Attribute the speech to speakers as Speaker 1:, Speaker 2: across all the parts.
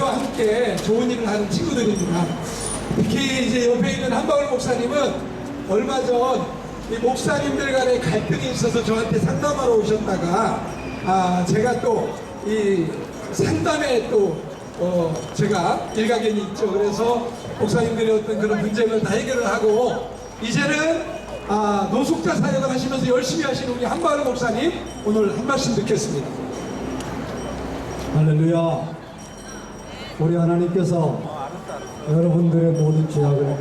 Speaker 1: 저희와 함께 좋은 일을 하는 친구들입니다. 특히 이제 옆에 있는 한방울 목사님은 얼마 전 이 목사님들 간의 갈등이 있어서 저한테 상담하러 오셨다가 아 제가 또 이 상담에 또 어, 제가 일가견이 있죠. 그래서 목사님들의 어떤 그런 문제를 다 해결을 하고 이제는 아, 노숙자 사역을 하시면서 열심히 하시는 우리 한바울 목사님 오늘 한 말씀 듣겠습니다.
Speaker 2: 할렐루야. 우리 하나님께서 여러분들의 모든 죄악을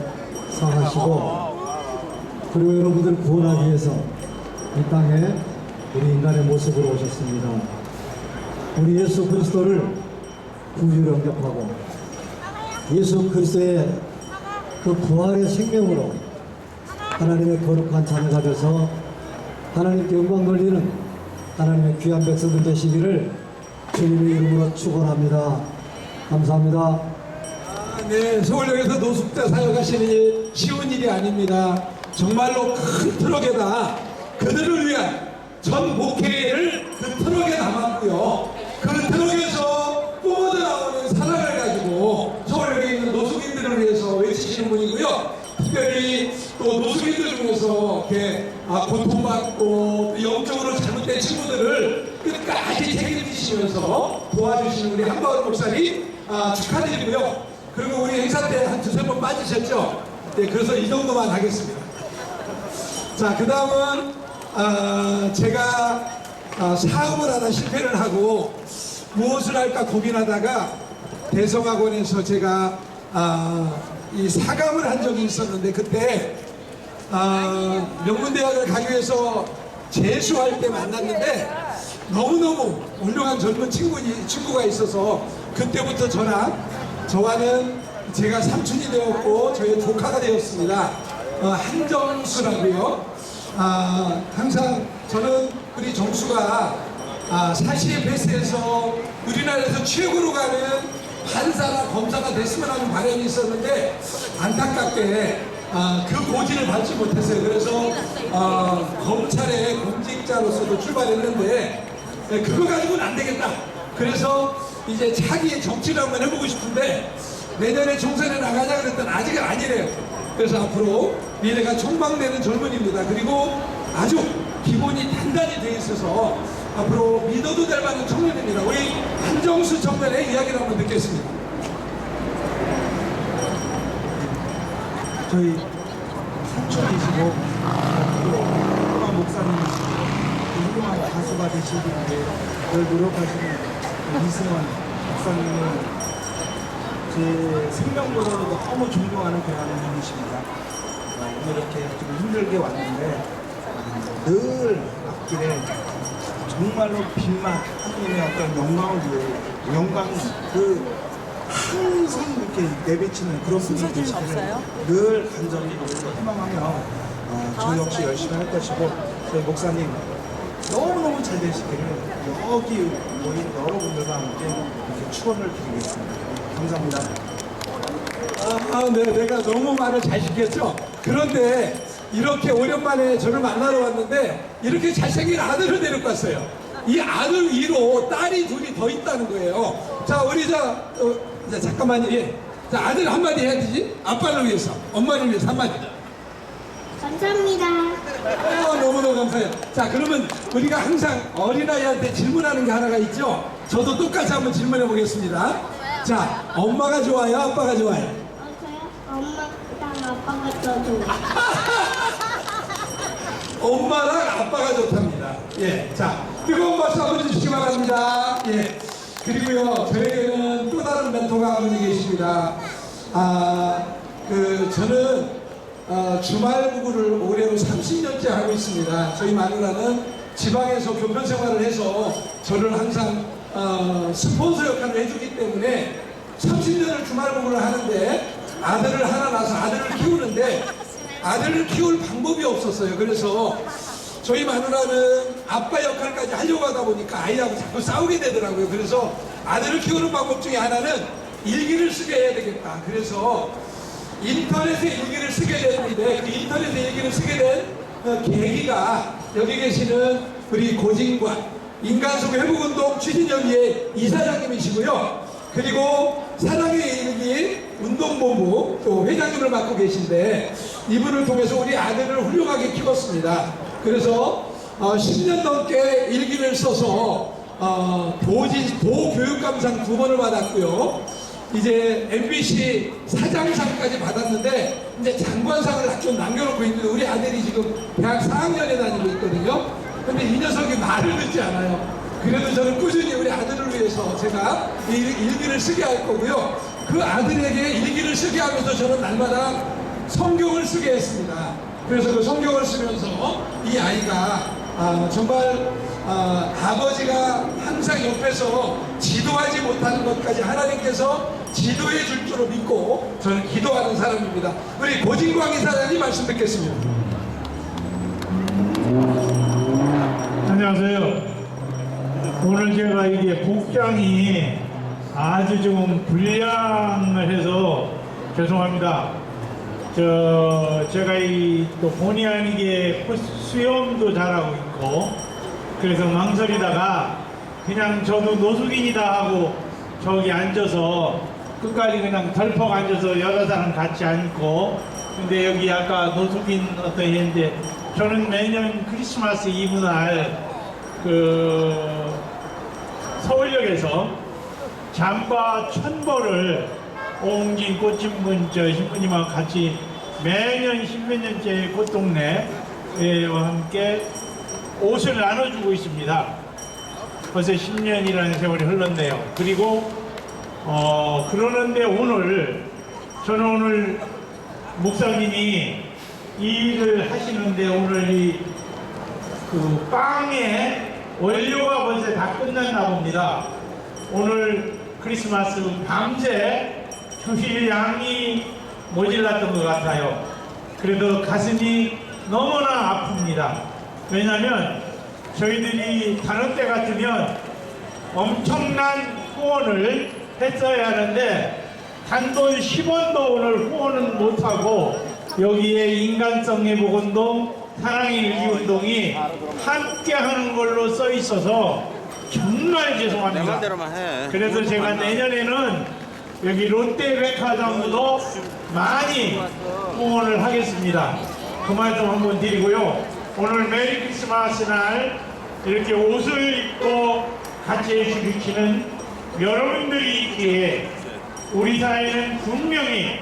Speaker 2: 사하시고 그리고 여러분들 구원하기 위해서 이 땅에 우리 인간의 모습으로 오셨습니다. 우리 예수 그리스도를 구주로 영접하고 예수 그리스도의 그 부활의 생명으로 하나님의 거룩한 자녀가 돼서 하나님께 영광 돌리는 하나님의 귀한 백성들 되시기를 주님의 이름으로 축원합니다. 감사합니다.
Speaker 1: 아, 네, 서울역에서 노숙자 사역하시는 일 쉬운 일이 아닙니다. 정말로 큰 트럭에다 그들을 위한 전 목회를 그 트럭에 담았고요. 그 트럭에서 뿜어나오는 사랑을 가지고 서울역에 있는 노숙인들을 위해서 외치시는 분이고요. 특별히 또 노숙인들 중에서 이렇게 아, 고통받고 또 영적으로 잘못된 친구들을 끝까지 책임지시면서 도와주시는 우리 한바울 목사님 아, 축하드리고요. 그리고 우리 행사 때 한 두세 번 빠지셨죠? 네, 그래서 이 정도만 하겠습니다. 자, 그 다음은, 아, 제가 아, 사업을 하다 실패를 하고 무엇을 할까 고민하다가 대성학원에서 제가 아, 이 사감을 한 적이 있었는데 그때 아, 명문대학을 가기 위해서 재수할 때 만났는데 너무너무 훌륭한 젊은 친구, 친구가 있어서 그때부터 저랑 저와는 제가 삼촌이 되었고 저의 조카가 되었습니다. 어, 한정수라고요. 아, 항상 저는 우리 정수가 아, 사시의 베스트에서 우리나라에서 최고로 가는 판사나 검사가 됐으면 하는 바람이 있었는데 안타깝게 아, 그 고지를 밟지 못했어요. 그래서 어, 검찰의 공직자로서도 출발했는데 네, 그거 가지고는 안 되겠다. 그래서 이제 차기의 정치를 한번 해보고 싶은데 내년에 총선에 나가자 그랬더니 아직은 아니래요. 그래서 앞으로 미래가 촉망되는 젊은입니다. 그리고 아주 기본이 단단히 돼 있어서 앞으로 믿어도 될 만한 청년입니다. 우리 한정수 청년의 이야기를 한번 듣겠습니다.
Speaker 3: 저희 삼촌이시고 또 훌륭한 목사님이시고 또 훌륭한 가수가 되시기 위해 늘 노력하시는 그 이승원 목사님은 제 생명보다도 너무 존경하는 그런 분이십니다. 어, 오늘 이렇게 좀 힘들게 왔는데 어, 늘 앞길에 정말로 빛만 하나님의 어떤 영광을 위해 영광 그 항상 이렇게 내비치는 그런 분이
Speaker 4: 없어요?
Speaker 3: 늘 간절히 희망하며 어, 저 역시 열심히 할 것이고 저희 목사님 너무너무 잘 되시기를 여기 모인 여러분들과 함께 이렇게 축원을 드리겠습니다. 감사합니다.
Speaker 1: 아, 네, 내가 너무 말을 잘 시켰죠. 그런데 이렇게 오랜만에 저를 만나러 왔는데 이렇게 잘생긴 아들을 데리고 왔어요. 이 아들 위로 딸이 둘이 더 있다는 거예요. 자, 우리 저, 어, 자, 잠깐만요. 예. 자, 아들 한마디 해야 되지? 아빠를 위해서, 엄마를 위해서 한마디.
Speaker 5: 감사합니다.
Speaker 1: 어, 너무너무 감사해요. 자, 그러면 우리가 항상 어린아이한테 질문하는 게 하나가 있죠? 저도 똑같이 한번 질문해 보겠습니다. 자, 엄마가 좋아요? 아빠가 좋아요?
Speaker 5: 어, 저요? 엄마랑 아빠가 더 좋아.
Speaker 1: 엄마랑 아빠가 좋답니다. 예. 자, 뜨거운 박수 한번 주시기 바랍니다. 예. 그리고요, 저에게는 또 다른 멘토가 한 분이 계십니다. 아, 그, 저는 어, 주말 부부를 올해로 30년째 하고 있습니다. 저희 마누라는 지방에서 교편 생활을 해서 저를 항상 어, 스폰서 역할을 해주기 때문에 30년을 주말 부부를 하는데 아들을 하나 낳아서 아들을 키우는데 아들을 키울 방법이 없었어요. 그래서 저희 마누라는 아빠 역할까지 하려고 하다 보니까 아이하고 자꾸 싸우게 되더라고요. 그래서 아들을 키우는 방법 중에 하나는 일기를 쓰게 해야 되겠다. 그래서 인터넷에 일기를 쓰게 됐는데 그 인터넷에 일기를 쓰게 된 어, 계기가 여기 계시는 우리 고진관 인간속 회복운동 추진협의회 이사장님이시고요. 그리고 사랑의 일기 운동본부 또 회장님을 맡고 계신데 이분을 통해서 우리 아들을 훌륭하게 키웠습니다. 그래서 어, 10년 넘게 일기를 써서 어, 도지, 도교육감상 두 번을 받았고요. 이제 MBC 사장상까지 받았는데 이제 장관상을 좀 남겨놓고 있는데 우리 아들이 지금 대학 4학년에 다니고 있거든요. 근데 이 녀석이 말을 듣지 않아요. 그래도 저는 꾸준히 우리 아들을 위해서 제가 이 일기를 쓰게 할 거고요. 그 아들에게 일기를 쓰게 하면서 저는 날마다 성경을 쓰게 했습니다. 그래서 그 성경을 쓰면서 이 아이가 아, 정말 아, 아버지가 항상 옆에서 지도하지 못하는 것까지 하나님께서 지도해 줄 줄로 믿고 저는 기도하는 사람입니다. 우리 고진광 이사장님 말씀 듣겠습니다.
Speaker 4: 안녕하세요. 오늘 제가 이게 복장이 아주 좀 불량을 해서 죄송합니다. 저 제가 이 또 본의 아니게 수염도 잘하고 있고 그래서 망설이다가 그냥 저도 노숙인이다 하고 저기 앉아서 끝까지 그냥 덜컥 앉아서 여러 사람 같이 앉고 근데 여기 아까 노숙인 어떤 했는데 저는 매년 크리스마스 이브 날그 서울역에서 잠바 천 벌을 옹진 꽃신분 저 신부님하고 같이 매년 십몇 년째 꽃동네와 함께 옷을 나눠주고 있습니다. 벌써 10년이라는 세월이 흘렀네요. 그리고 어 그러는데 오늘 저는 오늘 목사님이 이 일을 하시는데 오늘 이 그 빵의 원료가 벌써 다 끝났나 봅니다. 오늘 크리스마스 밤새 휴일 양이 모질랐던 것 같아요. 그래도 가슴이 너무나 아픕니다. 왜냐하면 저희들이 다른 때 같으면 엄청난 후원을 했어야 하는데 단돈 10원도 오늘 후원은 못하고 여기에 인간성 회복운동, 사랑의 일기운동이 함께 하는 걸로 써 있어서 정말 죄송합니다. 그래서 제가 내년에는 여기 롯데백화점도 많이 후원을 하겠습니다. 그 말씀 한번 드리고요. 오늘 메리 크리스마스 날 이렇게 옷을 입고 같이 해주시는 여러분들이 있기에 우리 사회는 분명히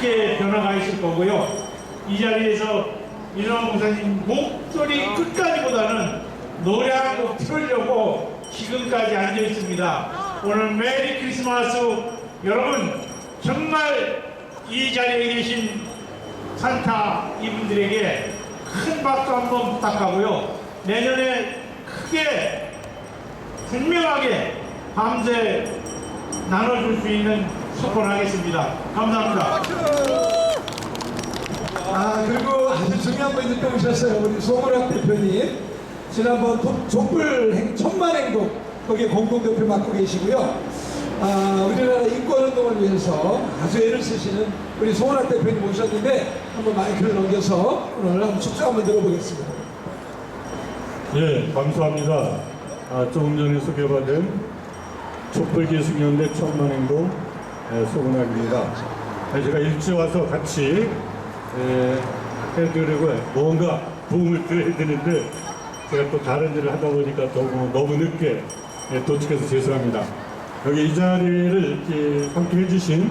Speaker 4: 크게 변화가 있을 거고요. 이 자리에서 이런 목사님 목소리 끝까지보다는 노래 한곡 틀으려고 지금까지 앉아 있습니다. 오늘 메리 크리스마스 여러분 정말 이 자리에 계신 산타 이분들에게 큰 박수 한번 부탁하고요. 내년에 크게 분명하게 밤새 나눠줄 수 있는 수건하겠습니다. 감사합니다.
Speaker 1: 아 그리고 아주 중요한 분이 또 오셨어요 우리 송우락 대표님 지난번 도- 촛불 행, 천만 행동 거기에 공동대표 맡고 계시고요 아 우리나라 인권운동을 위해서 아주 애를 쓰시는 우리 송우락 대표님 오셨는데 한번 마이크를 넘겨서 오늘 한번 축사 한번 들어보겠습니다
Speaker 6: 예, 감사합니다. 아, 조금 전에 소개받은 촛불 기승연대 천만행동 예, 소근학입니다. 아, 제가 일찍 와서 같이 예, 해드리고 뭔가 도움을 드려야 되는데 제가 또 다른 일을 하다 보니까 너무, 너무 늦게 예, 도착해서 죄송합니다. 여기 이 자리를 함께 해주신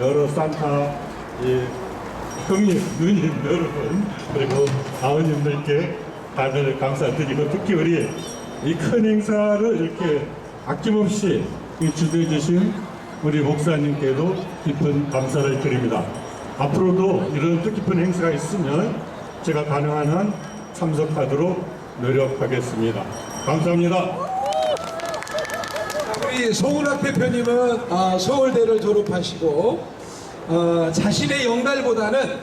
Speaker 6: 여러 산타 예, 형님, 누님 여러분 그리고 아버님들께 다들 감사드리고 특히 우리 이 큰 행사를 이렇게 아낌없이 이 주도해 주신 우리 목사님께도 깊은 감사를 드립니다. 앞으로도 이런 뜻깊은 행사가 있으면 제가 가능한 한 참석하도록 노력하겠습니다. 감사합니다.
Speaker 1: 우리 송은학 대표님은 아, 서울대를 졸업하시고 어, 자신의 영달보다는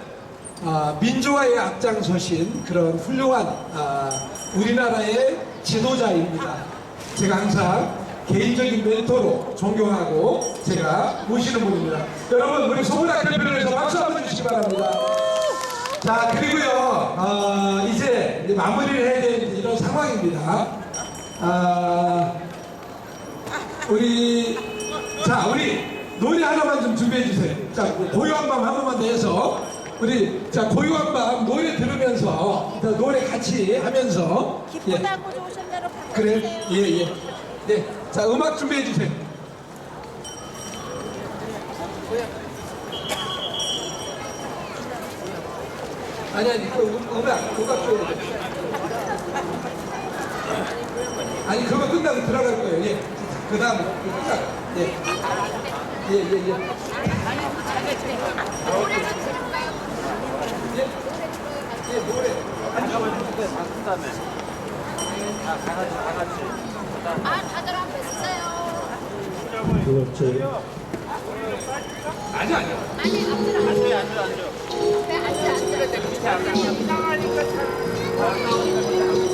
Speaker 1: 아, 민주화에 앞장서신 그런 훌륭한 아, 우리나라의 지도자입니다. 제가 항상 개인적인 멘토로 존경하고 제가 모시는 분입니다. 여러분 우리 대표를 위해서 박수 한번 주시기 바랍니다. 자 그리고요 어, 이제 이제 마무리를 해야 되는 이런 상황입니다. 아, 우리 자, 우리 노래 하나만 좀 준비해 주세요. 자, 고요한 밤한 번만 더 해서 우리 자 고요한 밤 노래 들으면서 자, 노래 같이 하면서 예.
Speaker 7: 기쁘다고 좋으신 대로
Speaker 1: 그래
Speaker 7: 바꿔주세요.
Speaker 1: 예 예. 네. 자 음악 준비해 주세요. 아니 아니 그 음, 음악 음악 돼. 아니 그거 끝나고 들어갈 거예요. 예. 그 다음 끝나. 예. 예 예, 예. 예. 예 노래.
Speaker 7: 아, 다들 앞에 서세요.
Speaker 2: 그렇지.
Speaker 1: 아니 아니.
Speaker 7: 아니, 앞으로 앉아, 앉아, 앉아. 네, 앉아, 앉아.
Speaker 1: 추라고 했지 누가 사